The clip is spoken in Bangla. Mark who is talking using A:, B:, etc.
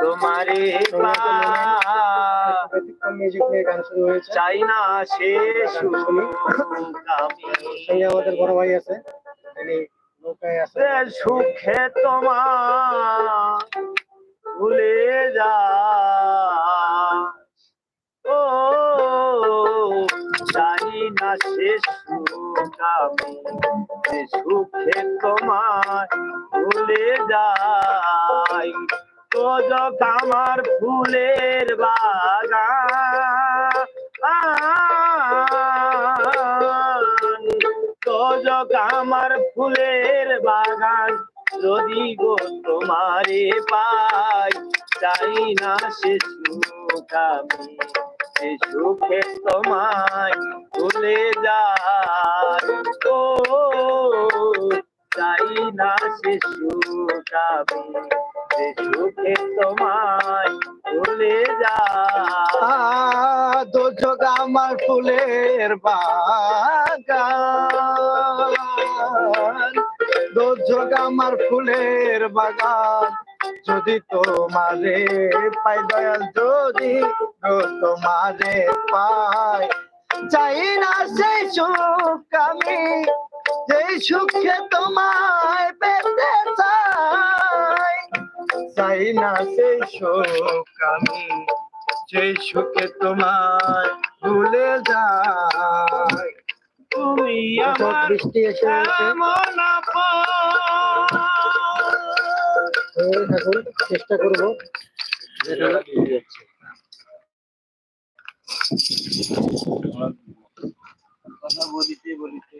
A: তোমারে চাই না সুখ।
B: আমাদের বড় ভাই আছে
A: সুখে তোমার ভুলে যা ও চাই না সে সুখ আমি সুখে তোমার ভুলে যাই তো আমার ফুলের বাগান। তো আমার ফুলের বাগান। যদি গো তোমারে পাই চাই না সে সুখ আমি। সে সুখে তোমায় ভুলে যাই। ও চাই না সে সুখ আমি। তোমায়
B: দোজক আমার ফুলের বাগান। আমার ফুলের বাগান। যদি তোমারে পাই দয়াল, যদি তোমারে পাই। চাই না সেই সুখ আমি যেই সুখে তোমায় পেতে চাই না সেই সুখ আমি সেই সুখে তোমায় ভুলে যাই।
A: তুমি আমার
B: বৃষ্টি এসে
A: এমন।
B: চেষ্টা করব।
A: কথা বলিতে বলিতে